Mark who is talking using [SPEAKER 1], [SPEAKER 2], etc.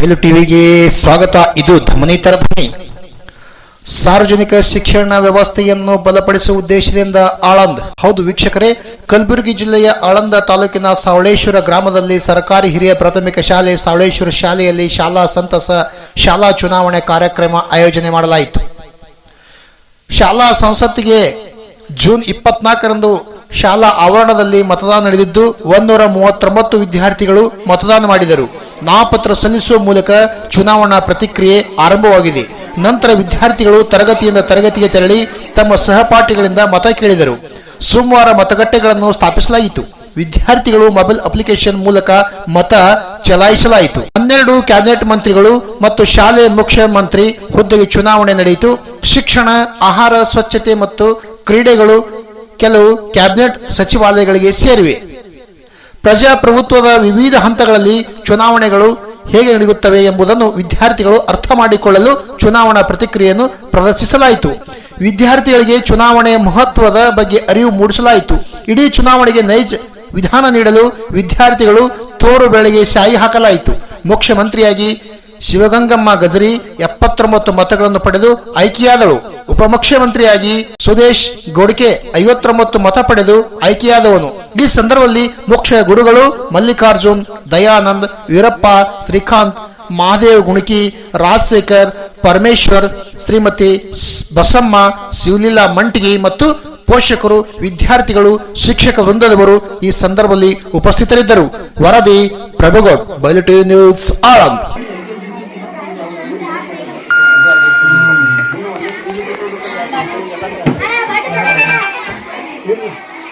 [SPEAKER 1] ಬಯಲು ಟಿವಿಗೆ ಸ್ವಾಗತ. ಇದು ಧಮನಿತರ ಧ್ವನಿ. ಸಾರ್ವಜನಿಕ ಶಿಕ್ಷಣ ವ್ಯವಸ್ಥೆಯನ್ನು ಬಲಪಡಿಸುವ ಉದ್ದೇಶದಿಂದ ಆಳಂದ್. ಹೌದು ವೀಕ್ಷಕರೇ, ಕಲಬುರಗಿ ಜಿಲ್ಲೆಯ ಆಳಂದ ತಾಲೂಕಿನ ಸಾವಳೇಶ್ವರ ಗ್ರಾಮದಲ್ಲಿ ಸರ್ಕಾರಿ ಹಿರಿಯ ಪ್ರಾಥಮಿಕ ಶಾಲೆ, ಸಾವಳೇಶ್ವರ ಶಾಲೆಯಲ್ಲಿ ಶಾಲಾ ಸಂತಸ, ಶಾಲಾ ಚುನಾವಣೆ ಕಾರ್ಯಕ್ರಮ ಆಯೋಜನೆ ಮಾಡಲಾಯಿತು. ಶಾಲಾ ಸಂಸತ್ತಿಗೆ ಜೂನ್ ಇಪ್ಪತ್ನಾಲ್ಕರಂದು ಶಾಲಾ ಆವರಣದಲ್ಲಿ ಮತದಾನ ನಡೆದಿದ್ದು, ಒಂದೂರ ಮೂವತ್ತೊಂಬತ್ತು ವಿದ್ಯಾರ್ಥಿಗಳು ಮತದಾನ ಮಾಡಿದರು. ನಾಮಪತ್ರ ಸಲ್ಲಿಸುವ ಮೂಲಕ ಚುನಾವಣಾ ಪ್ರತಿಕ್ರಿಯೆ ಆರಂಭವಾಗಿದೆ. ನಂತರ ವಿದ್ಯಾರ್ಥಿಗಳು ತರಗತಿಯಿಂದ ತರಗತಿಗೆ ತೆರಳಿ ತಮ್ಮ ಸಹಪಾಠಿಗಳಿಂದ ಮತ ಕೇಳಿದರು. ಸೋಮವಾರ ಮತಗಟ್ಟೆಗಳನ್ನು ಸ್ಥಾಪಿಸಲಾಯಿತು. ವಿದ್ಯಾರ್ಥಿಗಳು ಮೊಬೈಲ್ ಅಪ್ಲಿಕೇಶನ್ ಮೂಲಕ ಮತ ಚಲಾಯಿಸಲಾಯಿತು. ಹನ್ನೆರಡು ಕ್ಯಾಬಿನೆಟ್ ಮಂತ್ರಿಗಳು ಮತ್ತು ಶಾಲೆಯ ಮುಖ್ಯಮಂತ್ರಿ ಹುದ್ದೆಗೆ ಚುನಾವಣೆ ನಡೆಯಿತು. ಶಿಕ್ಷಣ, ಆಹಾರ, ಸ್ವಚ್ಛತೆ ಮತ್ತು ಕ್ರೀಡೆಗಳು ಕೆಲವು ಕ್ಯಾಬಿನೆಟ್ ಸಚಿವಾಲಯಗಳಿಗೆ ಸೇರಿವೆ. ಪ್ರಜಾಪ್ರಭುತ್ವದ ವಿವಿಧ ಹಂತಗಳಲ್ಲಿ ಚುನಾವಣೆಗಳು ಹೇಗೆ ನಡೆಯುತ್ತವೆ ಎಂಬುದನ್ನು ವಿದ್ಯಾರ್ಥಿಗಳು ಅರ್ಥ ಮಾಡಿಕೊಳ್ಳಲು ಚುನಾವಣಾ ಪ್ರತಿಕ್ರಿಯೆಯನ್ನು ಪ್ರದರ್ಶಿಸಲಾಯಿತು. ವಿದ್ಯಾರ್ಥಿಗಳಿಗೆ ಚುನಾವಣೆಯ ಮಹತ್ವದ ಬಗ್ಗೆ ಅರಿವು ಮೂಡಿಸಲಾಯಿತು. ಇಡೀ ಚುನಾವಣೆಗೆ ನೈಜ ವಿಧಾನ ನೀಡಲು ವಿದ್ಯಾರ್ಥಿಗಳು ತೋರು ಬೆಳೆಗೆ ಶಾಯಿ ಹಾಕಲಾಯಿತು. ಮುಖ್ಯಮಂತ್ರಿಯಾಗಿ ಶಿವಗಂಗಮ್ಮ ಗಜರಿ ಎಪ್ಪತ್ತೊಂಬತ್ತು ಮತಗಳನ್ನು ಪಡೆದು ಆಯ್ಕೆಯಾದಳು. ಉಪಮುಖ್ಯಮಂತ್ರಿಯಾಗಿ ಸುದೇಶ್ ಗೋಡ್ಕೆ ಐವತ್ತೊಂಬತ್ತು ಮತ ಪಡೆದು ಆಯ್ಕೆಯಾದವನು. ಈ ಸಂದರ್ಭದಲ್ಲಿ ಮುಖ್ಯ ಗುರುಗಳು ಮಲ್ಲಿಕಾರ್ಜುನ್, ದಯಾನಂದ್, ವೀರಪ್ಪ, ಶ್ರೀಕಾಂತ್, ಮಹಾದೇವ್ ಗುಣಕಿ, ರಾಜಶೇಖರ್, ಪರಮೇಶ್ವರ್, ಶ್ರೀಮತಿ ಬಸಮ್ಮ, ಶಿವಲೀಲಾ ಮಂಟಿಗಿ ಮತ್ತು ಪೋಷಕರು, ವಿದ್ಯಾರ್ಥಿಗಳು, ಶಿಕ್ಷಕ ವೃಂದದವರು ಈ ಸಂದರ್ಭದಲ್ಲಿ ಉಪಸ್ಥಿತರಿದ್ದರು. ವರದಿ ಪ್ರಭುಗೌಡ್ ಬಯಲು ನ್ಯೂಸ್ ಆಳಂದ್.